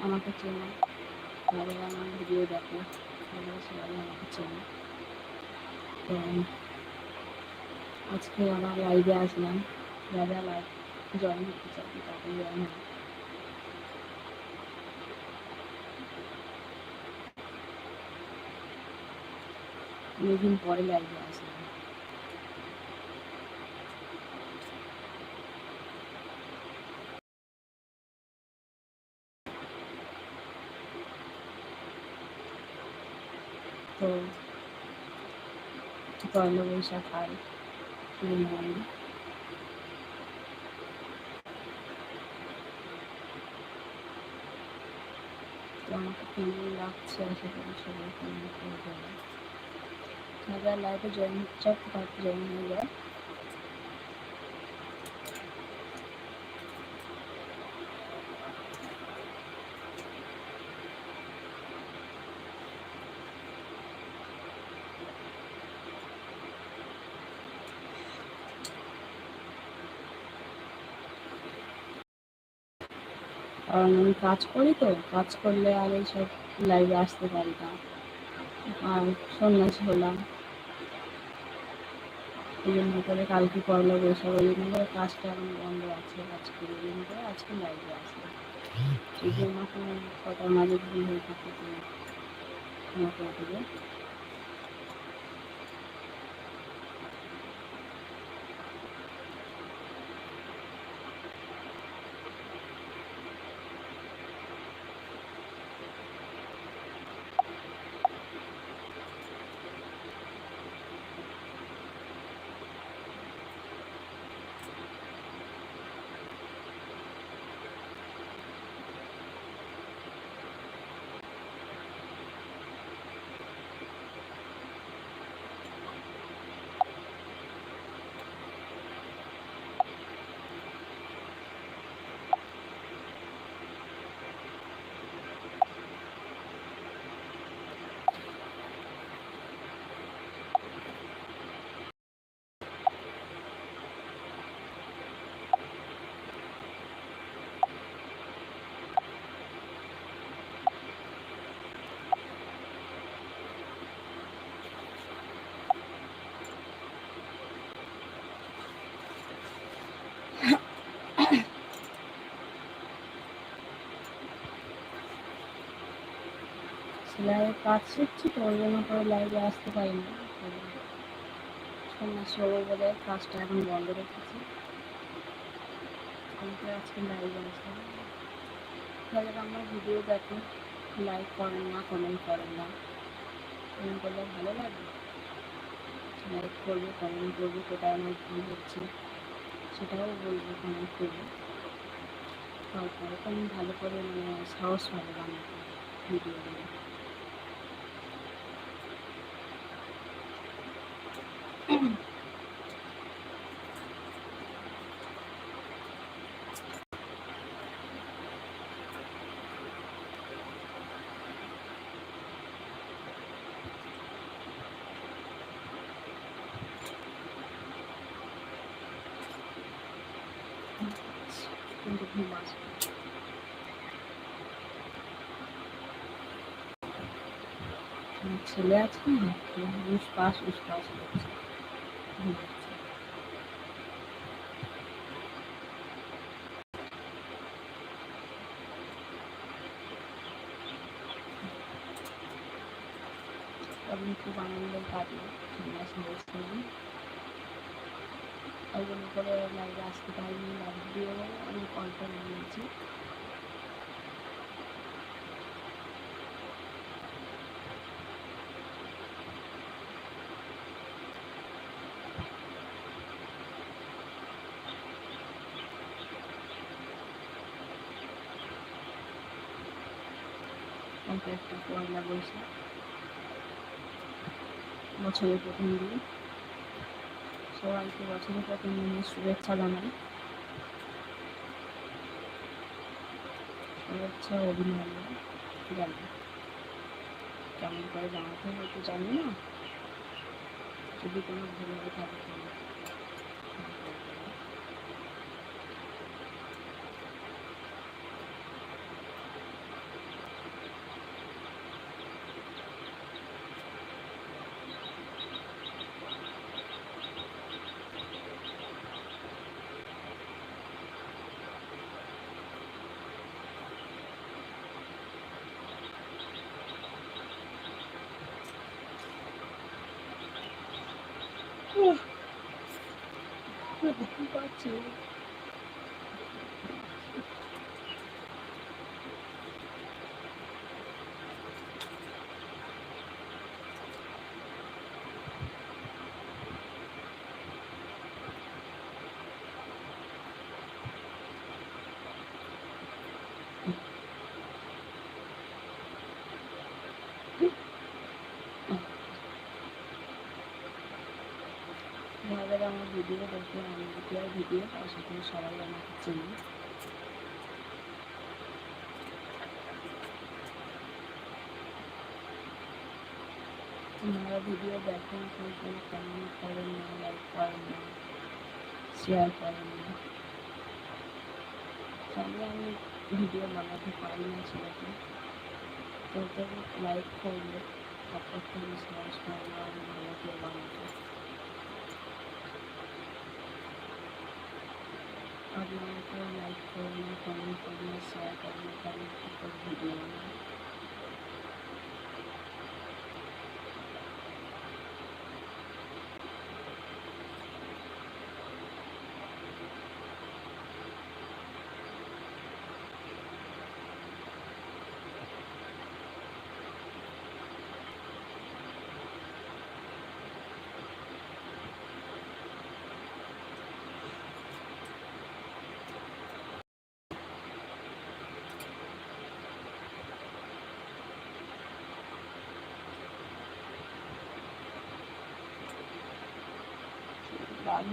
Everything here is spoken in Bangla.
আমাকে চেনে যারা আমার ভিডিও দেখে তারা সবাই আমাকে চেনে। তো, আজকে আবার লাইভে আসলাম। যারা লাইভ জয়েন হতে চাই তাদের জয়েন হবে অনেকদিন পরে লাইভে আসলাম। তো পয়লা বৈশাখ হয় আমাকে কেমন লাগছে আশা করি জয়েন হয়ে যায় কারণ আমি কাজ করি তো, কাজ করলে আর এইসব লাইভে আসতে পারি না। আর সন্ন্যাসী হলাম। এই জন্য করে কালকে পয়লা বৈশাখ ওই জন্য করে কাজটা এখন বন্ধ আছে। আজকে ওই জন্য করে আজকে লাইভে আসবে এই জন্য কোনো কথার মাঝে ভুল হয়ে থাকে তুমি সেলাইয়ের কাজ শিখছি তো ওই জন্য করে লাইভে আসতে পারি না হব বলে কাজটা এখন বন্ধ রেখেছি। কিন্তু আজকে লাইভে আসলাম যাদের আমার ভিডিও দেখে লাইক করেন না কমেন্ট করেন না কমেন্ট করলে ভালো লাগবে। লাইক করবে কমেন্ট করবে কোথায় আমার ভুল হচ্ছে, সেটাও বলব কমেন্ট করব। তারপরে আমি ভালো করে মানে সাহস পাবো বানাতে ভিডিওগুলো কিন্তু ঘুম আসবে ছেলে আছে না উস পাস উস পাস করছে। খুব আনন্দ কাটলো সন্ন্যাসী বসছিলাম ওই জন্য করে লাইভে আসতে পারিনি লাইভ ভিডিও অনেক অল্প নিয়েছি। একটা পয়লা বৈশাখ। বছরের প্রথম দিন। সবাইকে বছরের প্রথম দিনের শুভেচ্ছা জানাই। শুভেচ্ছা, অভিনন্দন, জানাই। কেমন করে জানাতে হবে তো জানি না। যদি কোনো ভুল হয়ে থাকে দেখতে পাচ্ছি যাদের আমার ভিডিও দেখে আমি আর ভিডিও আশা করি সবাই আমাকে চিনি। আপনারা ভিডিও কেউ কেউ কমেন্ট করেন না লাইক করেন না শেয়ার করেন না। তাহলে আমি ভিডিও বানাতে পারি না সেরকম তো লাইক করলে, তারপর তুমি সাহস করব আমি ভালো করে বানাতে কেউ লাইক করুন না কমেন্ট করুন না শেয়ার করুন না তাহলে কী ভিডিও 难